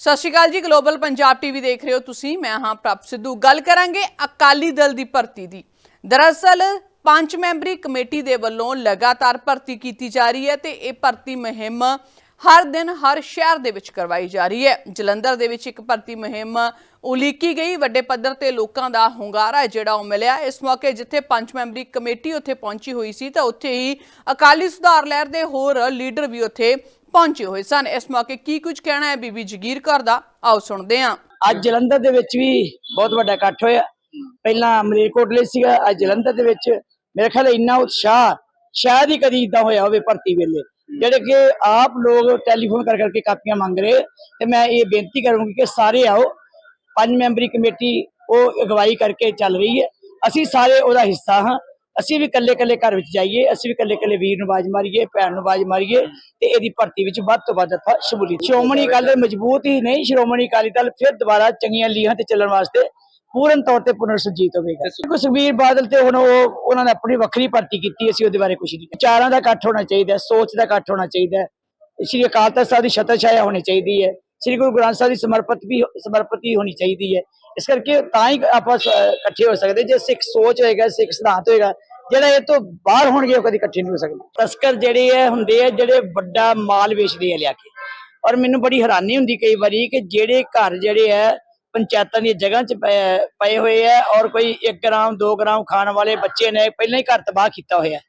ਸਤਿ ਸ਼੍ਰੀ ਅਕਾਲ ਜੀ global Punjab TV ਦੇਖ ਰਹੇ ਹੋ ਤੁਸੀਂ, ਮੈਂ ਹਾਂ ਪ੍ਰਭ ਸਿੱਧੂ। ਗੱਲ ਕਰਾਂਗੇ ਅਕਾਲੀ ਦਲ ਦੀ ਭਰਤੀ ਦੀ। ਦਰਅਸਲ, ਪੰਜ ਮੈਂਬਰੀ ਕਮੇਟੀ ਦੇ ਵੱਲੋਂ ਲਗਾਤਾਰ ਭਰਤੀ ਕੀਤੀ ਜਾ ਰਹੀ ਹੈ ਤੇ ਇਹ ਭਰਤੀ ਮੁਹਿੰਮ ਹਰ ਦਿਨ ਹਰ ਸ਼ਹਿਰ ਦੇ ਵਿੱਚ ਕਰਵਾਈ ਜਾ ਰਹੀ ਹੈ। ਜਲੰਧਰ ਦੇ ਵਿੱਚ ਇੱਕ ਭਰਤੀ ਮੁਹਿੰਮ ਉਲੀਕੀ ਗਈ। ਵੱਡੇ ਪੱਧਰ ਤੇ ਲੋਕਾਂ ਦਾ ਹੁੰਗਾਰਾ ਜਿਹੜਾ ਉਹ ਮਿਲਿਆ। ਇਸ ਮੌਕੇ ਜਿੱਥੇ ਪੰਜ ਮੈਂਬਰੀ ਕਮੇਟੀ ਉੱਥੇ ਪਹੁੰਚੀ ਹੋਈ ਸੀ ਤਾਂ ਉੱਥੇ ਹੀ ਅਕਾਲੀ ਸੁਧਾਰ ਲਹਿਰ ਦੇ ਹੋਰ ਲੀਡਰ ਵੀ ਉੱਥੇ ਪਹੁੰਚੇ ਹੋਏ ਸਨ। ਇਸ ਮੌਕੇ ਕੀ ਕੁਝ ਕਹਿਣਾ ਹੈ ਬੀਬੀ ਜਗੀਰ ਕੌਰ ਦਾ? ਆਓ ਸੁਣਦੇ ਹਾਂ। ਅੱਜ ਜਲੰਧਰ ਦੇ ਵਿੱਚ ਵੀ ਬਹੁਤ ਵੱਡਾ ਇਕੱਠ ਹੋਇਆ। ਪਹਿਲਾਂ ਮਲੇਰਕੋਟਲੇ ਸੀਗਾ, ਅੱਜ ਜਲੰਧਰ ਦੇ ਵਿੱਚ ਮੇਰੇ ਖਿਆਲ ਇੰਨਾ ਉਤਸ਼ਾਹ, ਸ਼ਾਇਦ ਹੀ ਕਦੀ ਇਦਾਂ ਹੋਇਆ ਹੋਵੇ ਭਰਤੀ ਵੇਲੇ। ਜਿਹੜੇ ਕਿ ਆਪ ਲੋਕ ਟੈਲੀਫੋਨ ਕਰ ਕਰਕੇ ਕਾਪੀਆਂ ਮੰਗ ਰਹੇ, ਤੇ ਮੈਂ ਇਹ ਬੇਨਤੀ ਕਰੂੰਗੀ ਕਿ ਸਾਰੇ ਆਓ, ਪੰਜ ਮੈਂਬਰੀ ਕਮੇਟੀ ਉਹ ਅਗਵਾਈ ਕਰਕੇ ਚੱਲ ਰਹੀ ਹੈ। ਅਸੀਂ ਸਾਰੇ ਉਹਦਾ ਹਿੱਸਾ ਹਾਂ। ਅਸੀਂ ਵੀ ਇਕੱਲੇ ਇਕੱਲੇ ਘਰ ਵਿੱਚ ਜਾਈਏ, ਅਸੀਂ ਵੀ ਇਕੱਲੇ ਇਕੱਲੇ ਵੀਰ ਨੂੰ ਆਵਾਜ਼ ਮਾਰੀਏ, ਭੈਣ ਨੂੰ ਆਵਾਜ਼ ਮਾਰੀਏ, ਤੇ ਇਹਦੀ ਭਰਤੀ ਵਿੱਚ ਵੱਧ ਤੋਂ ਵੱਧ ਆਪਾਂ ਸ਼ਮੂਲੀਅਤ ਸ਼੍ਰੋਮਣੀ ਅਕਾਲੀ ਦਲ ਮਜ਼ਬੂਤ ਹੀ ਨਹੀਂ, ਸ਼੍ਰੋਮਣੀ ਅਕਾਲੀ ਦਲ ਫਿਰ ਦੁਬਾਰਾ ਚੰਗੀਆਂ ਲੀਹਾਂ ਤੇ ਚੱਲਣ ਵਾਸਤੇ ਪੂਰਨ ਤੌਰ ਤੇ ਪੁਨਰ ਸੁਰਜੀਤ ਹੋਵੇਗਾ। ਕਿਉਂਕਿ ਸੁਖਬੀਰ ਬਾਦਲ ਤੇ ਹੁਣ ਉਹ ਉਹਨਾਂ ਨੇ ਆਪਣੀ ਵੱਖਰੀ ਭਰਤੀ ਕੀਤੀ ਅਸੀਂ ਉਹਦੇ ਬਾਰੇ ਕੁਝ ਨਹੀਂ। ਵਿਚਾਰਾਂ ਦਾ ਇਕੱਠ ਹੋਣਾ ਚਾਹੀਦਾ ਹੈ, ਸੋਚ ਦਾ ਇਕੱਠ ਹੋਣਾ ਚਾਹੀਦਾ ਹੈ। ਸ਼੍ਰੀ ਅਕਾਲ ਤਖਤ ਸਾਹਿਬ ਦੀ ਛਤਰ ਛਾਇਆ ਹੋਣੀ ਚਾਹੀਦੀ ਹੈ ਸ਼੍ਰੀ ਗੁਰੂ ਗ੍ਰੰਥ ਸਾਹਿਬ ਦੀ ਸਮਰਪਿਤ ਵੀ ਸਮਰਪਿਤੀ ਹੋਣੀ ਚਾਹੀਦੀ ਹੈ। ਇਸ ਕਰਕੇ ਤਾਂ ਹੀ ਆਪਾਂ ਇਕੱਠੇ ਹੋ ਸਕਦੇ ਜੇ ਸਿੱਖ ਸੋਚ ਹੋਏਗਾ ਸਿੱਖ ਸਿਧਾਂਤ ਹੋਏਗਾ ਜਿਹੜਾ ਇਹ ਤੋਂ ਬਾਹਰ ਹੋਣਗੇ ਉਹ ਕਦੀ ਇਕੱਠੇ ਨਹੀਂ ਹੋ ਸਕਦੇ। ਤਸਕਰ ਜਿਹੜੇ ਹੈ ਹੁੰਦੇ ਆ ਜਿਹੜੇ ਵੱਡਾ ਮਾਲ ਵੇਚਦੇ ਆ ਲਿਆ ਕੇ। ਔਰ ਮੈਨੂੰ ਬੜੀ ਹੈਰਾਨੀ ਹੁੰਦੀ ਕਈ ਵਾਰੀ ਕਿ ਜਿਹੜੇ ਘਰ ਜਿਹੜੇ ਹੈ ਪੰਚਾਇਤਾਂ ਦੀਆਂ ਜਗ੍ਹਾ 'ਚ ਪਏ- ਹੋਏ ਆ ਔਰ ਕੋਈ 1 ਗ੍ਰਾਮ 2 ਗ੍ਰਾਮ ਖਾਣ ਵਾਲੇ ਬੱਚੇ ਨੇ ਪਹਿਲਾਂ ਹੀ ਘਰ ਤਬਾਹ ਕੀਤਾ ਹੋਇਆ।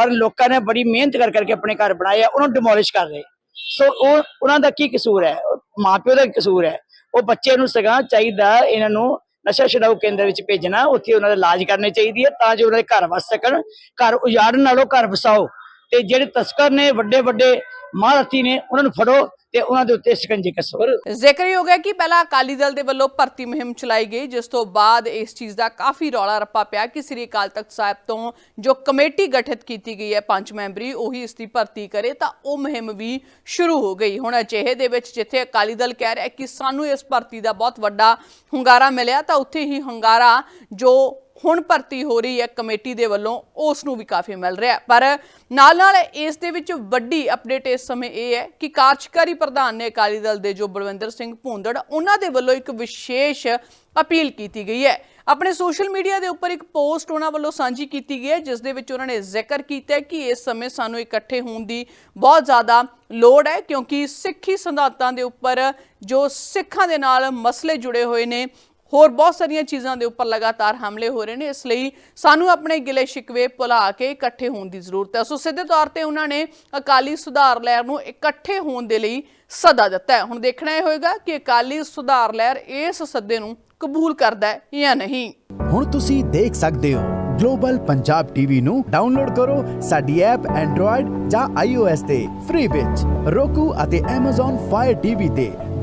ਔਰ ਲੋਕਾਂ ਨੇ ਬੜੀ ਮਿਹਨਤ ਕਰ, ਕਰਕੇ ਆਪਣੇ ਘਰ ਬਣਾਏ ਆ, ਉਹਨੂੰ ਡਿਮੋਲਿਸ਼ ਕਰ ਰਹੇ ਸੋ ਉਹ, ਉਹਨਾਂ ਦਾ ਕੀ ਕਸੂਰ ਹੈ? ਉਹ ਮਾਪਿਓ ਦਾ ਕਸੂਰ ਹੈ? ਉਹ ਬੱਚੇ ਨੂੰ ਸਗਾਂ ਚਾਹੀਦਾ, ਇਹਨਾਂ ਨੂੰ ਨਸ਼ਾ ਛਡਾਊ ਕੇਂਦਰ ਵਿੱਚ ਭੇਜਣਾ, ਉੱਥੇ ਉਹਨਾਂ ਦਾ ਇਲਾਜ ਕਰਨੇ ਚਾਹੀਦੀ ਹੈ ਤਾਂ ਜੋ ਉਹਨਾਂ ਦੇ ਘਰ ਵਸ ਸਕਣ, ਘਰ ਉਜਾੜਨ ਨਾਲੋਂ ਘਰ ਵਸਾਓ। ਤੇ ਜਿਹੜੇ ਤਸਕਰ ਨੇ ਵੱਡੇ ਵੱਡੇ ਮਹਾਰਥੀ ਨੇ, ਉਹਨਾਂ ਨੂੰ ਫੜੋ। ਤੇ ਉਹਨਾਂ ਦੇ ਉੱਤੇ ਸ਼ਿਕੰਜੇ ਕੱਸੋ ਜ਼ਿਕਰਯੋਗ ਹੈ ਕਿ ਪਹਿਲਾਂ ਅਕਾਲੀ ਦਲ ਦੇ ਵੱਲੋਂ ਭਰਤੀ ਮੁਹਿੰਮ ਚਲਾਈ ਗਈ, ਜਿਸ ਤੋਂ ਬਾਅਦ ਇਸ ਚੀਜ਼ ਦਾ ਕਾਫੀ ਰੌਲਾ ਰੱਪਾ ਪਿਆ ਕਿ ਸ੍ਰੀ ਅਕਾਲ ਤਖਤ ਸਾਹਿਬ ਤੋਂ ਜੋ ਕਮੇਟੀ ਗਠਿਤ ਕੀਤੀ ਗਈ ਹੈ ਪੰਜ ਮੈਂਬਰੀ, ਉਹੀ ਇਸ ਦੀ ਭਰਤੀ ਕਰੇ ਤਾਂ ਉਹ ਮੁਹਿੰਮ ਵੀ ਸ਼ੁਰੂ ਹੋ ਗਈ। ਹੁਣ ਅਜਿਹੇ ਦੇ ਵਿੱਚ ਜਿੱਥੇ ਅਕਾਲੀ ਦਲ ਕਹਿ ਰਿਹਾ ਕਿ ਸਾਨੂੰ ਇਸ ਭਰਤੀ ਦਾ ਬਹੁਤ ਵੱਡਾ ਹੁੰਗਾਰਾ ਮਿਲਿਆ, ਤਾਂ ਉੱਥੇ ਹੀ ਹੁੰਗਾਰਾ ਜੋ ਹੁਣ ਭਰਤੀ ਹੋ ਰਹੀ ਹੈ ਕਮੇਟੀ ਦੇ ਵੱਲੋਂ, ਉਸ ਨੂੰ ਵੀ ਕਾਫੀ ਮਿਲ ਰਿਹਾ ਪਰ ਨਾਲ ਨਾਲ ਇਸ ਦੇ ਵਿੱਚ ਵੱਡੀ ਅਪਡੇਟ ਇਸ ਸਮੇਂ ਇਹ ਹੈ ਕਿ ਕਾਰਜਕਾਰੀ ਪ੍ਰਧਾਨ ਨੇ ਅਕਾਲੀ ਦਲ ਦੇ ਜੋ ਬਲਵਿੰਦਰ ਸਿੰਘ ਭੂੰਦੜ, ਉਹਨਾਂ ਦੇ ਵੱਲੋਂ ਇੱਕ ਵਿਸ਼ੇਸ਼ ਅਪੀਲ ਕੀਤੀ ਗਈ ਹੈ। ਆਪਣੇ ਸੋਸ਼ਲ ਮੀਡੀਆ ਦੇ ਉੱਪਰ ਇੱਕ ਪੋਸਟ ਉਹਨਾਂ ਵੱਲੋਂ ਸਾਂਝੀ ਕੀਤੀ ਗਈ ਹੈ, ਜਿਸ ਦੇ ਵਿੱਚ ਉਹਨਾਂ ਨੇ ਜ਼ਿਕਰ ਕੀਤਾ ਕਿ ਇਸ ਸਮੇਂ ਸਾਨੂੰ ਇਕੱਠੇ ਹੋਣ ਦੀ ਬਹੁਤ ਜ਼ਿਆਦਾ ਲੋੜ ਹੈ, ਕਿਉਂਕਿ ਸਿੱਖੀ ਸਿਧਾਂਤਾਂ ਦੇ ਉੱਪਰ ਜੋ ਸਿੱਖਾਂ ਦੇ ਨਾਲ ਮਸਲੇ ਜੁੜੇ ਹੋਏ ਨੇ ਹੋਰ ਬਹੁਤ ਸਾਰੀਆਂ ਚੀਜ਼ਾਂ ਦੇ ਉੱਪਰ ਲਗਾਤਾਰ ਹਮਲੇ ਹੋ ਰਹੇ ਨੇ, ਇਸ ਲਈ ਸਾਨੂੰ ਆਪਣੇ ਗਿਲੇ ਸ਼ਿਕਵੇ ਭੁਲਾ ਕੇ ਇਕੱਠੇ ਹੋਣ ਦੀ ਜ਼ਰੂਰਤ ਹੈ। ਸੋ ਸਿੱਧੇ ਤੌਰ ਤੇ ਉਹਨਾਂ ਨੇ ਅਕਾਲੀ ਸੁਧਾਰ ਲਹਿਰ ਨੂੰ ਇਕੱਠੇ ਹੋਣ ਦੇ ਲਈ ਸੱਦਾ ਦਿੱਤਾ ਹੈ। ਹੁਣ ਦੇਖਣਾ ਇਹ ਹੋਏਗਾ ਕਿ ਅਕਾਲੀ ਸੁਧਾਰ ਲਹਿਰ ਇਸ ਸੱਦੇ ਨੂੰ ਕਬੂਲ ਕਰਦਾ ਹੈ ਜਾਂ ਨਹੀਂ। ਹੁਣ ਤੁਸੀਂ ਦੇਖ ਸਕਦੇ ਹੋ, ਗਲੋਬਲ ਪੰਜਾਬ ਟੀਵੀ ਨੂੰ ਡਾਊਨਲੋਡ ਕਰੋ ਸਾਡੀ ਐਪ ਐਂਡਰੋਇਡ ਜਾਂ iOS ਤੇ, ਫ੍ਰੀ ਵਿੱਚ roku ਅਤੇ Amazon Fire TV ਤੇ।